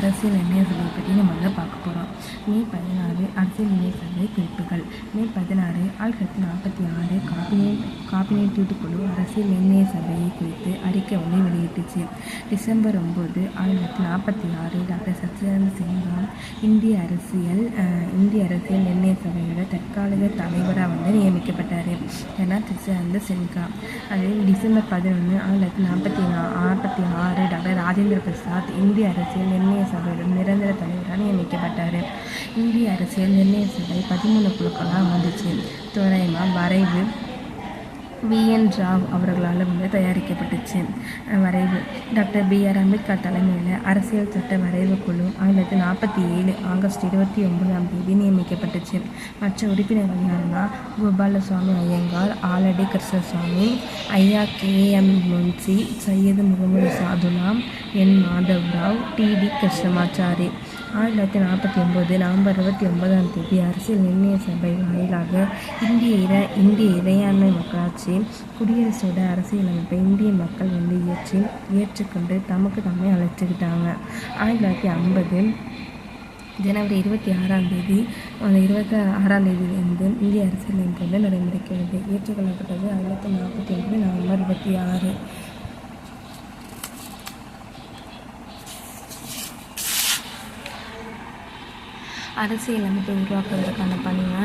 அரசியல் நிர்ணய பற்றி நம்ம வந்து பார்க்க போகிறோம் மே பதினாறு அரசியல் நிர்ணய சபை குறிப்புகள். மே பதினாறு ஆயிரத்தி தொள்ளாயிரத்தி நாற்பத்தி ஆறு காபினேட் காபினேட் குழு அரசியல் நிர்ணய சபையை குறித்து அறிக்கை ஒன்றை வெளியிட்டுச்சு. டிசம்பர் ஒம்பது ஆயிரத்தி தொள்ளாயிரத்தி நாற்பத்தி ஆறு டாக்டர் சத்யநாராயண சின்ஹா இந்திய அரசியல் இந்திய அரசியல் நிர்ணய சபையோட தற்காலிக தலைவராக வந்து நியமிக்கப்பட்டார். ஏன்னா சத்யநாராயண சின்ஹா அதே டிசம்பர் பதினொன்று ஆயிரத்தி தொள்ளாயிரத்தி நாற்பத்தி நாற்பத்தி ஆறு டாக்டர் ராஜேந்திர பிரசாத் இந்திய அரசியல் நிர்ணய சபையோட நிரந்தர தலைவராக நியமிக்கப்பட்டார். இந்திய அரசியல் நிர்ணய சபை பதிமூணு குழுக்களாக வந்துச்சு தோராயமாக வரைவு விஎன் ராவ் அவர்களால் வந்து தயாரிக்கப்பட்டுச்சு. வரைவு. Doctor B. ஆர். அம்பேத்கர் தலைமையில் அரசியல் சட்ட வரைவு குழு ஆயிரத்தி நாற்பத்தி ஏழு ஆகஸ்ட் இருபத்தி ஒன்பதாம் தேதி நியமிக்கப்பட்டுச்சு. மற்ற உறுப்பினர்கள் யாருன்னா கோபாலசுவாமி ஐயங்கார் ஆலடி கிருஷ்ணசுவாமி ஐயா K. M. Munshi Syed Mohammad Saadulla N. Madhav Rao T. T. Krishnamachari. ஆயிரத்தி தொள்ளாயிரத்தி நாற்பத்தி ஒம்பது நவம்பர் இருபத்தி ஒன்பதாம் தேதி அரசியல் நிர்ணய சபை வாயிலாக இந்திய இர இந்திய இறையாண்மை மக்களாட்சி குடியரசோட அரசியலமைப்பை இந்திய மக்கள் வந்து இயற்றி ஏற்றுக்கொண்டு தமக்கு தம்மை அழைச்சிக்கிட்டாங்க ஆயிரத்தி தொள்ளாயிரத்தி ஐம்பது ஜனவரி இருபத்தி ஆறாம் தேதி அந்த இருபத்தி ஆறாம் தேதியிலிருந்து இந்திய அரசியலமைப்பு வந்து நடைமுறைக்கிறது ஏற்றுக்கொள்ளப்பட்டது. ஆயிரத்தி நாற்பத்தி ஒன்பது நவம்பர் இருபத்தி ஆறு அரசியலமைப்பை உருவாக்குவதற்கான பணியை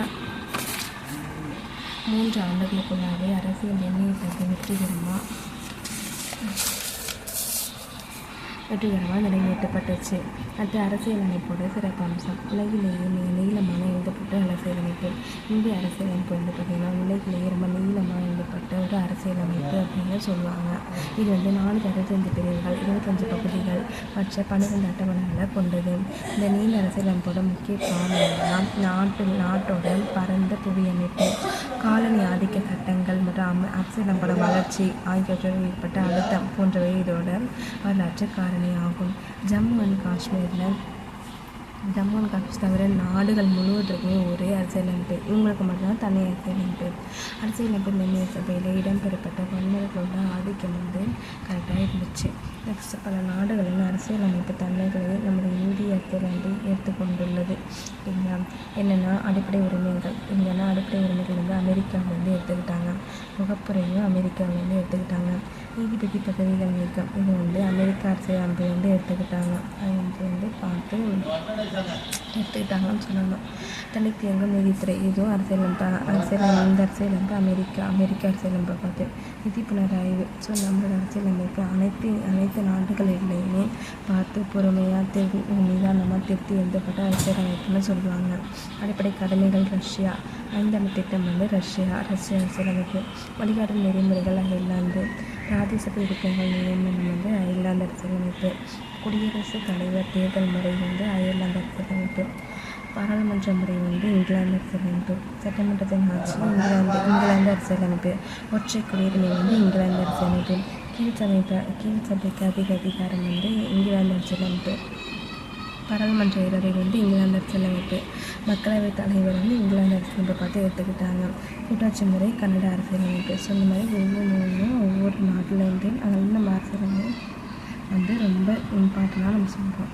மூன்று ஆண்டுகளுக்குள்ளாகவே அரசியல் நிர்ணய வெற்றிகரமாக வெற்றிகரமாக நிறைவேற்றப்பட்டுச்சு. அடுத்து அரசியலமைப்போட சிறப்பம்சம் உலகிலேயே மிக நீளமான எழுதப்பட்ட அரசியலமைப்பு இந்திய அரசியலமைப்பு வந்து பார்த்திங்கன்னா உலகிலேயே ரொம்ப அரசியலமைப்பு அப்படின்னு சொல்லுவாங்க. இது வந்து நானூற்றி அறுபத்தஞ்சு பிரிவுகள் இருபத்தஞ்சு பகுதிகள் மற்ற பன்னிரெண்டு அட்டவணைகளை கொண்டது. இந்த நீண்ட அரசியலமைப்போட முக்கிய காரணம் நாட்டு நாட்டோட பரந்த புவியமைப்பு காலனி ஆதிக்க சட்டங்கள் மற்றும் அரசியலமைப்போட வளர்ச்சி ஆகியவற்றோடு ஏற்பட்ட அழுத்தம் போன்றவை இதோட வரலாற்று காரணி ஆகும் ஜம்மு அண்ட் காஷ்மீரில் ஜம்மு அண்ட் காஷ்மீர் தவிர நாடுகள் முழுவதற்குமே ஒரே அரசியலமைப்பு இவங்களுக்கு மட்டும்தான் தனி அரசியலமைப்பு அரசியலமைப்பு நிர்ணய சபையில் இடம்பெறப்பட்ட வன்முறைகளோட ஆதிக்கம் வந்து கரெக்டாக இருந்துச்சு. நெக்ஸ்ட் பல நாடுகளின் அரசியலமைப்பு தன்மைகளை நமது இந்திய அரசியலமைப்பு ஏற்றுக்கொண்டுள்ளது. சரிங்களா என்னென்னா அடிப்படை உரிமைகள். இங்கேனா அடிப்படை உரிமைகள் வந்து அமெரிக்காவிலேருந்து எடுத்துக்கிட்டாங்க. முகப்புரையும் அமெரிக்காவிலேருந்து எடுத்துக்கிட்டாங்க. நீதிபதி பதவிகள் நீக்கம். இது வந்து அமெரிக்கா அரசியலமைப்புலேருந்து எடுத்துக்கிட்டாங்க. அது வந்து பார்த்து எடுத்துக்கிட்டாங்கன்னு சொல்லணும் தனித்து இயங்கும் நீதித்துறை. இதுவும் அரசியலமைப்பு. அரசியல் இந்த அரசியலமைப்பு அமெரிக்கா அமெரிக்க அரசியலமைப்பை பார்த்து நிதி புனராய்வு ஸோ நம்மளோட அரசியலமைப்பு அனைத்து அனைத்து நாடுகளிலேயுமே பார்த்து பொறுமையாக திரு நிதானமாக திருத்தி எழுதப்பட்ட அரசியலமைப்புன்னு சொல்லுவாங்க. அடிப்படை கடமைகள் ரஷ்யா. ஐந்தாம் திட்டம் வந்து ரஷ்யா ரஷ்யா அரசியலமைப்பு வழிகாட்டு நெறிமுறைகள் அயர்லாந்து ராஜ்யசபை உறுப்பினர்கள் நியமனம் வந்து அயர்லாந்து அரசியலமைப்பு குடியரசுத் தலைவர் தேர்தல் முறை வந்து அயர்லாந்து அரசியலமைப்பு பாராளுமன்ற முறை வந்து இங்கிலாந்து அரசியலமைப்பு சட்டமன்றத்தின் ஆட்சி இங்கிலாந்து இங்கிலாந்து அரசியலமைப்பு ஒற்றை குடியுரிமை வந்து இங்கிலாந்து அரசியலமைப்பு கீழ் சமைப்பு கீழ் சபைக்கு அதிக அதிகாரம் வந்து இங்கிலாந்து அரசியலமைப்பு பாராளுமன்ற இறவை வந்து இங்கிலாந்து அரசியலமைப்பு மக்களவைத் தலைவர் வந்து இங்கிலாந்து அரசியலமைப்பை பார்த்து எடுத்துக்கிட்டாங்க. கூட்டாட்சி முறை கன்னட அரசியலமைப்பு ஸோ இந்த மாதிரி ஒவ்வொன்றும் ஒவ்வொரு நாட்டிலேருந்து அதில் நம்ம அரசியலமைப்பு வந்து ரொம்ப இம்பார்ட்டண்ட்டாக நம்ம சொல்கிறோம்